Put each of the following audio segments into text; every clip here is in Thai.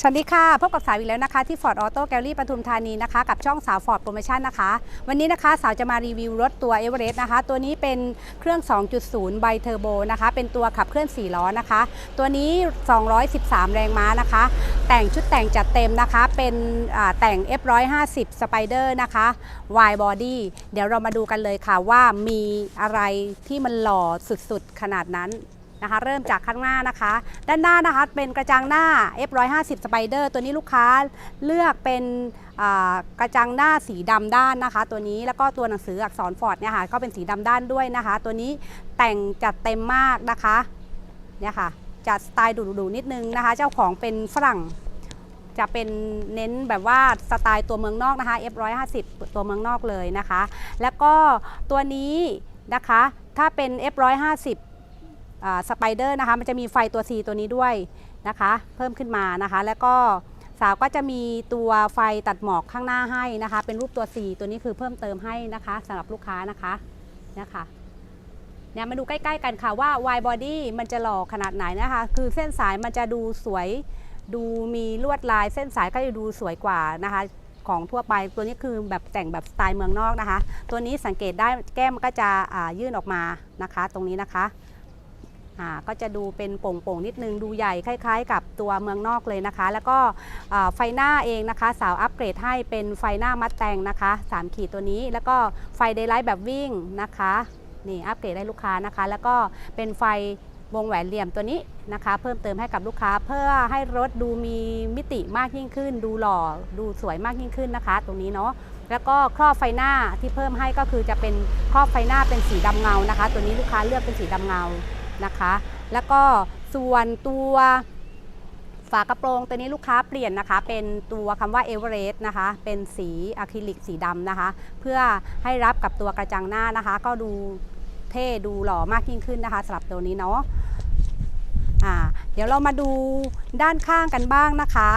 สวัสดีค่ะ พบกับสาวอีกแล้วนะคะ ที่ Ford Auto Gallery ปทุมธานีนะคะ กับช่องสาว Ford Promotion นะคะ วันนี้นะคะสาวจะมารีวิวรถตัว Everest นะคะ ตัวนี้เป็นเครื่อง 2.0 ไบเทอร์โบนะคะ เป็นตัวขับเคลื่อน 4 ล้อนะคะ ตัวนี้ 213 แรงม้านะคะ แต่งชุดแต่งจัดเต็มนะคะ เป็นแต่ง F150 Spider นะคะ Wide Body เดี๋ยวเรามาดูกันเลยค่ะว่ามีอะไรที่มันหล่อสุดๆ ขนาดนั้น นะคะ เริ่มจากข้างหน้านะคะ ด้านหน้านะคะเป็นกระจังหน้า F150 Spider ตัวนี้ลูกค้าเลือกเป็นกระจังหน้าสีดำด้านนะคะ ตัวนี้แล้วก็ตัวหนังสืออักษรฟอร์ดเนี่ยค่ะก็เป็นสีดำด้านด้วยนะคะ ตัวนี้แต่งจัดเต็มมากนะคะเนี่ยค่ะจัดสไตล์ดูๆนิดนึงนะคะ เจ้าของเป็นฝรั่งจะเป็นเน้นแบบว่าสไตล์ตัวเมืองนอกนะคะ F150 ตัวเมืองนอกเลยนะคะ แล้วก็ตัวนี้นะคะถ้าเป็น F150 สไปเดอร์นะคะมันจะมีไฟตัว C ตัวนี้ด้วยนะคะ เพิ่มขึ้นมานะคะ แล้วก็สาวก็จะมีตัวไฟตัดหมอกข้างหน้าให้นะคะ เป็นรูปตัว C ตัวนี้คือเพิ่มเติมให้นะคะสำหรับลูกค้านะคะนะคะเนี่ยมาดูใกล้ๆกันค่ะว่า Y body มันจะหล่อขนาดไหนนะคะ คือเส้นสายมันจะดูสวย ดูมีลวดลาย เส้นสายก็จะดูสวยกว่านะคะของทั่วไปตัวนี้คือแบบแต่งแบบสไตล์เมืองนอกนะคะ ตัวนี้สังเกตได้แก้มก็จะยื่นออกมานะคะ ตรงนี้นะคะ ก็จะดูเป็นโป่งๆนิดนึงดูใหญ่คล้ายๆ กับตัวเมืองนอกเลยนะคะ แล้วก็ไฟหน้าเองนะคะสาวอัปเกรดให้เป็นไฟหน้ามัดแต่งนะคะ 3 ขีดตัวนี้ แล้วก็ไฟเดย์ไลท์แบบวิ่งนะคะนี่อัปเกรดให้ลูกค้านะคะ แล้วก็เป็นไฟวงแหวนเหลี่ยมตัวนี้นะคะ เพิ่มเติมให้กับลูกค้าเพื่อให้รถดูมีมิติมากยิ่งขึ้น ดูหล่อดูสวยมากยิ่งขึ้นนะคะ ตรงนี้เนาะแล้วก็ครอบไฟหน้าที่เพิ่มให้ก็คือจะเป็นครอบไฟหน้าเป็นสีดำเงานะคะ ตัวนี้ลูกค้าเลือกเป็นสีดำเงา นะคะ แล้วก็ส่วนตัวฝากระโปรงตัวนี้ลูกค้าเปลี่ยนนะคะ เป็นตัวคำว่าเอเวอเรสต์นะคะ เป็นสีอะคริลิกสีดำนะคะ เพื่อให้รับกับตัวกระจังหน้านะคะ ก็ดูเท่ดูหล่อมากยิ่งขึ้นนะคะสำหรับตัวนี้เนาะอ่าเดี๋ยวเรามาดูด้านข้างกันบ้างนะคะ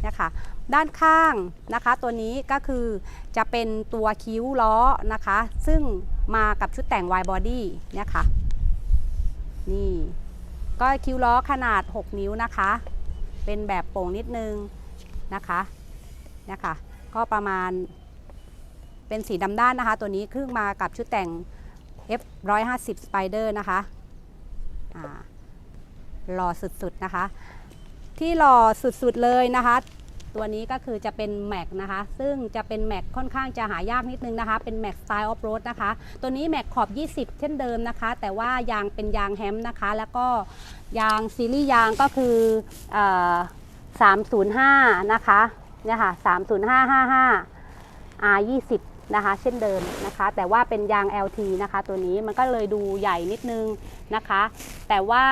เนี่ยค่ะด้านข้างนะคะ ตัวนี้ก็คือจะเป็นตัวคิ้วล้อนะคะ ซึ่งมากับชุดแต่ง wide body เนี่ยค่ะ นี่ ก็คิ้วล้อขนาด 6 นิ้วนะคะ เป็นแบบโป่งนิดนึงนะคะนะคะ ก็ประมาณเป็นสีดำด้านนะคะ ตัวนี้คือมากับชุดแต่ง F 150 Spider นะคะหล่อสุดๆนะคะ ที่หล่อสุดๆเลยนะคะ ตัวนี้ก็คือจะเป็นแม็กนะคะ ซึ่งจะเป็นแม็กค่อนข้างจะหายากนิดนึงนะคะ เป็นแม็กสไตล์ออฟโรดนะคะ ตัวนี้แม็กขอบ 20 เช่นเดิมนะคะ แต่ว่ายางเป็นยางแฮมนะคะ แล้วก็ยางซีรีส์ยางก็คืออ305 นะคะ เนี่ยค่ะ 30555 R20 นะคะ เช่นเดิมนะคะ แต่ว่าเป็นยาง LT นะคะ ตัวนี้มันก็เลยดูใหญ่นิดนึงนะคะ แต่ว่า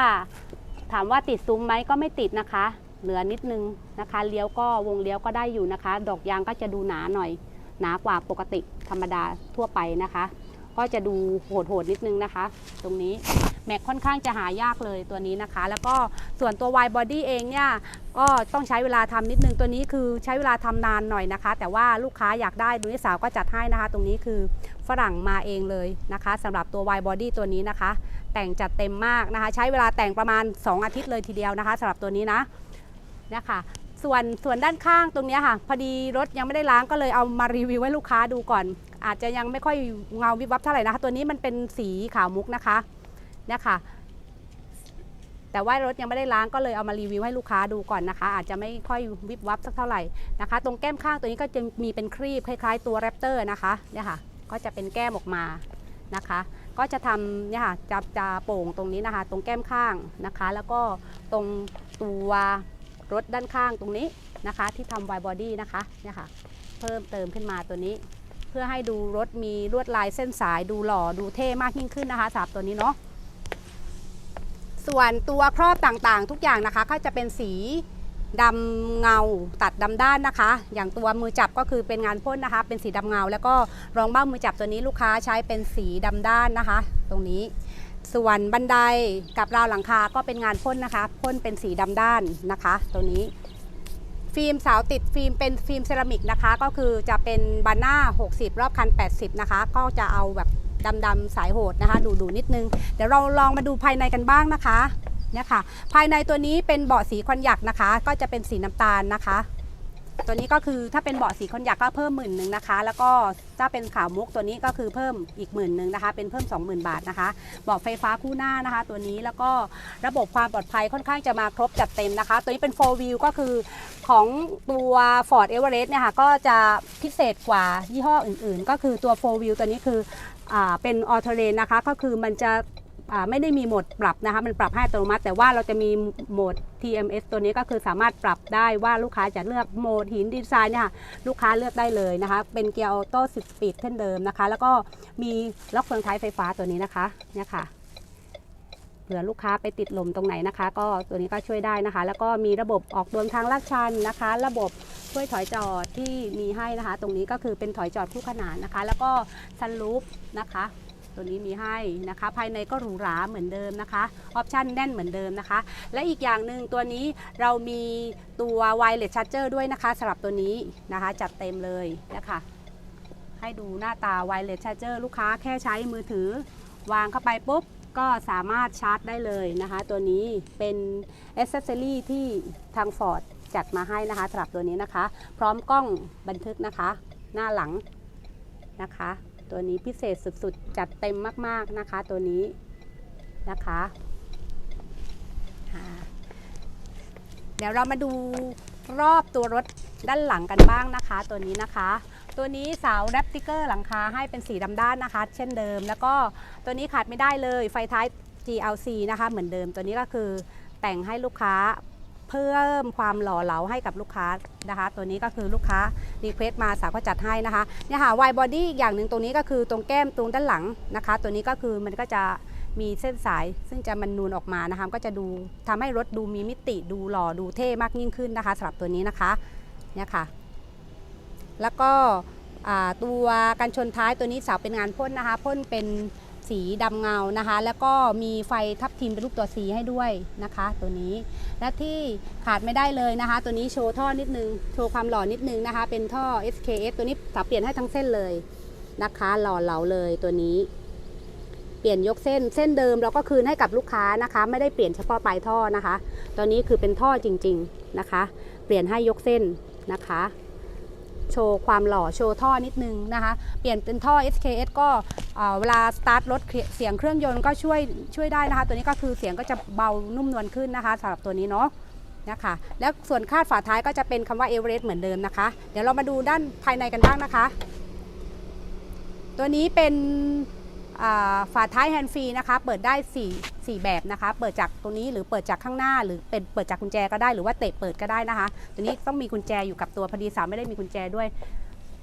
ถามว่าติดซุ้มไหมก็ไม่ติดนะคะ เหลือนิดนึงนะคะ เลี้ยวก็วงเลี้ยวก็ได้อยู่นะคะ ดอกยางก็จะดูหนาหน่อย หนากว่าปกติธรรมดาทั่วไปนะคะ ก็จะดูโหดๆนิดนึงนะคะ ตรงนี้แม็กค่อนข้างจะหายากเลยตัวนี้นะคะ แล้วก็ส่วนตัว wide body เองเนี่ยก็ต้องใช้เวลาทำนิดนึงตัวนี้คือใช้เวลาทำนานหน่อยนะคะ แต่ว่าลูกค้าอยากได้ดูนิสาวก็จัดให้นะคะ ตรงนี้คือฝรั่งมาเองเลยนะคะสำหรับตัว wide body ตัวนี้นะคะ แต่งจัดเต็มมากนะคะ ใช้เวลาแต่งประมาณ 2 อาทิตย์เลยทีเดียวนะคะสำหรับตัวนี้นะ เนี่ยค่ะส่วนส่วนด้านข้างตรงนี้ค่ะ พอดีรถยังไม่ได้ล้างก็เลยเอามารีวิวให้ลูกค้าดูก่อน อาจจะยังไม่ค่อยเงาวิบวับเท่าไหร่นะคะ ตัวนี้มันเป็นสีขาวมุกนะคะเนี่ยค่ะ แต่ว่ารถยังไม่ได้ล้างก็เลยเอามารีวิวให้ลูกค้าดูก่อนนะคะ อาจจะไม่ค่อยวิบวับสักเท่าไหร่นะคะ ตรงแก้มข้างตัวนี้ก็จะมีเป็นครีบคล้ายๆ ตัวแรปเตอร์นะคะเนี่ยค่ะ ก็จะเป็นแก้มออกมานะคะ ก็จะทำเนี่ยค่ะจะจะโป่งตรงนี้นะคะ ตรงแก้มข้างนะคะ แล้วก็ตรงตัว รถด้านข้างตรงนี้นะคะ ที่ทำไวบอดี้นะคะเนี่ยค่ะเพิ่มเติมขึ้นมาตัวนี้ เพื่อให้ดูรถมีลวดลายเส้นสายดูหล่อดูเท่มากยิ่งขึ้นนะคะสำหรับตัวนี้เนาะส่วนตัวครอบต่างๆ ทุกอย่างนะคะก็จะเป็นสีดำเงาตัดดำด้านนะคะ อย่างตัวมือจับก็คือเป็นงานพ่นนะคะ เป็นสีดำเงา แล้วก็รองเบ้ามือจับตัวนี้ลูกค้าใช้เป็นสีดำด้านนะคะ ตรงนี้ ส่วนบันไดกับราวหลังคาก็เป็นงานพ่นนะคะ พ่นเป็นสีดำด้านนะคะ ตัวนี้ ฟิล์มเสาติดฟิล์มเป็นฟิล์มเซรามิกนะคะ ก็คือจะเป็นบานหน้า 60 รอบคัน 80 นะคะ ก็จะเอาแบบดำๆสายโหดนะคะ ดูดูนิดนึง เดี๋ยวเราลองมาดูภายในกันบ้างนะคะเนี่ยค่ะ ภายในตัวนี้เป็นเบาะสีคอนยักนะคะ ก็จะเป็นสีน้ำตาลนะคะ ตัวนี้ก็คือถ้าเป็นเบาะสีคนอยักก็เพิ่มหมื่นหนึ่งนะคะ แล้วก็ถ้าเป็นขาวมุกตัวนี้ก็คือเพิ่มอีกหมื่นหนึ่งนะคะ เป็นเพิ่ม 20,000 บาทนะคะเบาะไฟฟ้าคู่หน้านะคะ ตัวนี้แล้วก็ระบบความปลอดภัยค่อนข้างจะมาครบจัดเต็มนะคะ ตัวนี้เป็น 4 wheel ก็คือของตัว Ford Everest เนี่ยค่ะก็จะพิเศษกว่ายี่ห้ออื่นๆ ก็คือตัว 4 wheel ตัวนี้คืออ่าเป็น All Terrain นะคะ ก็คือมันจะ ไม่ได้มีโหมดปรับนะคะ มันปรับให้อัตโนมัติ แต่ว่าเราจะมีโหมด TMS ตัวนี้ก็คือสามารถปรับได้ว่าลูกค้าจะเลือกโหมดหินดีไซน์เนี่ยค่ะลูกค้าเลือกได้เลยนะคะ เป็นเกียร์ออโต้10สปีดเช่นเดิมนะคะ แล้วก็มีล็อกเฟืองท้ายไฟฟ้าตัวนี้นะคะเนี่ยค่ะเผื่อลูกค้าไปติดลมตรงไหนนะคะ ก็ตัวนี้ก็ช่วยได้นะคะ แล้วก็มีระบบออกดวงทางลาดชันนะคะ ระบบช่วยถอยจอดที่มีให้นะคะ ตรงนี้ก็คือเป็นถอยจอดคู่ขนานนะคะ แล้วก็ซันรูฟนะคะ ตัวนี้มีให้นะคะ ภายในก็หรูหราเหมือนเดิมนะคะออปชันแน่นเหมือนเดิมนะคะ และอีกอย่างหนึ่งตัวนี้เรามีตัว wireless charger ด้วยนะคะสำหรับตัวนี้นะคะ จัดเต็มเลยนะคะให้ดูหน้าตา wireless charger ลูกค้าแค่ใช้มือถือ วางเข้าไปปุ๊บก็สามารถชาร์จได้เลยนะคะ ตัวนี้เป็น accessory ที่ทาง Ford จัดมาให้นะคะสำหรับตัวนี้นะคะ พร้อมกล้องบันทึกนะคะ หน้าหลังนะคะ ตัวนี้พิเศษสุดๆ จัดเต็มมากๆนะคะตัวนี้นะคะเดี๋ยวเรามาดูรอบตัวรถด้านหลังกันบ้างนะคะ ตัวนี้นะคะ ตัวนี้เสาแรปติกเกอร์หลังคาให้เป็นสีดำด้านนะคะ เช่นเดิม แล้วก็ตัวนี้ขาดไม่ได้เลยไฟท้าย GLC นะคะ เหมือนเดิมตัวนี้ก็คือแต่งให้ลูกค้า เพิ่มความหล่อเหลาให้กับลูกค้านะคะ ตัวนี้ก็คือลูกค้ารีเควสต์มาสาวก็จัดให้นะคะเนี่ยค่ะวายบอดี้อย่างหนึ่งตรงนี้ก็คือตรงแก้มตรงด้านหลังนะคะ ตัวนี้ก็คือมันก็จะมีเส้นสายซึ่งจะมันนูนออกมานะคะก็จะดูทำให้รถดูมีมิติดูหล่อดูเท่มากยิ่งขึ้นนะคะสำหรับตัวนี้นะคะเนี่ยค่ะ แล้วก็ตัวกันชนท้ายตัวนี้สาวเป็นงานพ่นนะคะพ่นเป็น สีดำเงานะคะ แล้วก็มีไฟทับทิมเป็นรูปตัวสีให้ด้วยนะคะ ตัวนี้และที่ขาดไม่ได้เลยนะคะ ตัวนี้โชว์ท่อนิดนึงโชว์ความหล่อนิดนึงนะคะ เป็นท่อ SKS ตัวนี้สาเปลี่ยนให้ทั้งเส้นเลยนะคะ หล่อเหลาเลยตัวนี้ เปลี่ยนยกเส้นเส้นเดิมเราก็คืนให้กับลูกค้านะคะ ไม่ได้เปลี่ยนเฉพาะปลายท่อนะคะ ตัวนี้คือเป็นท่อจริง ๆนะคะ เปลี่ยนให้ยกเส้นนะคะ โชว์ความหล่อโชว์ท่อนิดนึงนะคะ เปลี่ยนเป็นท่อ SKS ก็เเวลาสตาร์ทรถเสียงเครื่องยนต์ก็ช่วยช่วยได้นะคะ ตัวนี้ก็คือเสียงก็จะเบานุ่มนวลขึ้นนะคะสำหรับตัวนี้เนาะนะคะ แล้วส่วนคาดฝาท้ายก็จะเป็นคำว่าเอเวอเรสต์เหมือนเดิมนะคะ เดี๋ยวเรามาดูด้านภายในกันบ้างนะคะ ตัวนี้เป็น ฝาท้ายแฮนด์ฟรีนะคะ เปิดได้ 4 4 แบบนะคะ เปิดจากตรงนี้หรือเปิดจากข้างหน้า หรือเป็นเปิดจากกุญแจก็ได้หรือว่าเตะเปิดก็ได้นะคะ ตัวนี้ต้องมีกุญแจอยู่กับตัวพอดีสาวไม่ได้มีกุญแจด้วย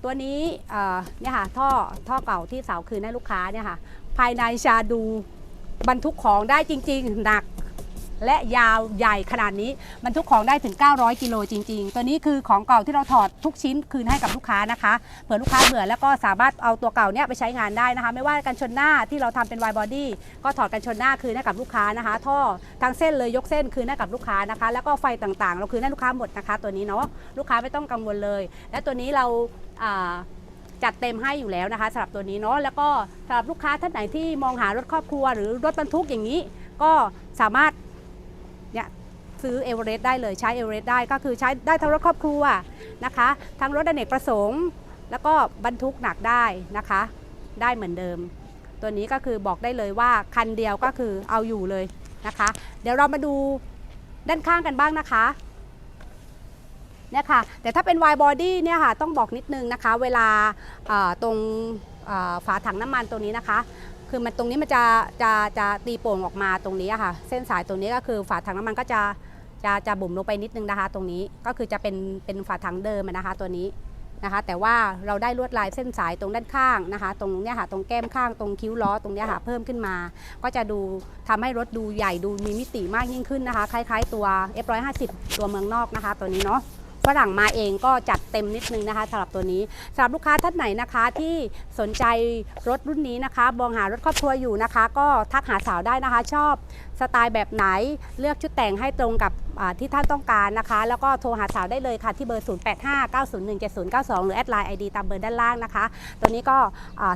ตัวนี้เอ่อเนี่ยค่ะท่อท่อเก่าที่สาวคืนให้ลูกค้าเนี่ยค่ะ ภายในชาดูบรรทุกของได้จริง ๆ หนัก และยาวใหญ่ขนาดนี้บรรทุกของได้ถึง 900 กิโลจริง ๆ ตัวนี้คือของเก่าที่เราถอดทุกชิ้นคืนให้กับลูกค้านะคะเผื่อลูกค้าเบื่อแล้วก็สามารถเอาตัวเก่าเนี่ยไปใช้งานได้นะคะ ไม่ว่ากันชนหน้าที่เราทำเป็น wide body ก็ถอดกันชนหน้าคืนให้กับลูกค้านะคะ ท่อทั้งเส้นเลยยกเส้นคืนให้กับลูกค้านะคะ แล้วก็ไฟต่างๆ เราคืนให้ลูกค้าหมดนะคะ ตัวนี้เนาะลูกค้าไม่ต้องกังวลเลย และตัวนี้เราจัดเต็มให้อยู่แล้วนะคะสำหรับตัวนี้เนาะแล้วก็สำหรับลูกค้าท่านไหนที่มองหารถครอบครัว หรือรถบรรทุกอย่างนี้ ก็สามารถ ซื้อเอเวอเรสต์ได้เลยใช้เอเวอเรสต์ได้ก็คือใช้ได้ทั้งรถครอบครัวนะคะทั้งรถอเนกประสงค์ แล้วก็บรรทุกหนักได้นะคะ ได้เหมือนเดิม ตัวนี้ก็คือบอกได้เลยว่าคันเดียวก็คือเอาอยู่เลยนะคะ เดี๋ยวเรามาดูด้านข้างกันบ้างนะคะเนี่ยค่ะแต่ถ้าเป็น wide body เนี่ยค่ะต้องบอกนิดนึงนะคะ เวลาตรงฝาถังน้ำมันตรงนี้นะคะ คือมันตรงนี้มันจะจะจะตีโป่งออกมาตรงนี้ค่ะ เส้นสายตรงนี้ก็คือฝาถังน้ำมันก็จะ จะจะบุ่มลงไปนิดนึงนะคะ ตรงนี้ก็คือจะเป็นเป็นฝาถังเดิมนะคะ ตัวนี้นะคะ แต่ว่าเราได้ลวดลายเส้นสายตรงด้านข้างนะคะ ตรงเนี้ยค่ะตรงแก้มข้างตรงคิ้วล้อตรงเนี้ยค่ะเพิ่มขึ้นมา ก็จะดูทำให้รถดูใหญ่ดูมีมิติมากยิ่งขึ้นนะคะ คล้าย ๆ ตัว F150 ตัวเมืองนอกนะคะ ตัวนี้เนาะฝรั่งมาเองก็จัดเต็มนิดนึงนะคะสำหรับตัวนี้สำหรับลูกค้าท่านไหนนะคะที่สนใจรถรุ่นนี้นะคะมองหารถครอบครัวอยู่นะคะ ก็ทักหาสาวได้นะคะ ชอบสไตล์แบบไหนเลือกชุดแต่งให้ตรงกับ ที่ท่านต้องการนะคะ แล้วก็โทรหาสาวได้เลยค่ะ ที่เบอร์ 0859017092 หรือแอดไลน์ไอดีตามเบอร์ด้านล่างนะคะ ตัวนี้ก็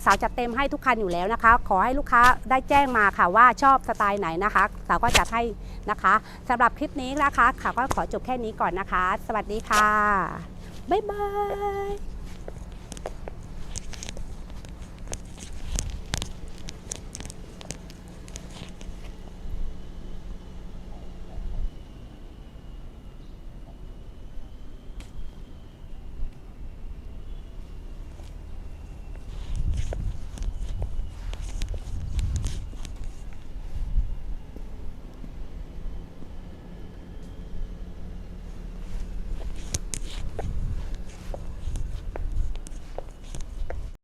สาวจัดเต็มให้ทุกคันอยู่แล้วนะคะ ขอให้ลูกค้าได้แจ้งมาค่ะว่าชอบสไตล์ไหนนะคะสาวก็จัดให้นะคะสำหรับคลิปนี้นะคะค่ะก็ขอจบแค่นี้ก่อนนะคะ สวัสดีค่ะบ๊ายบาย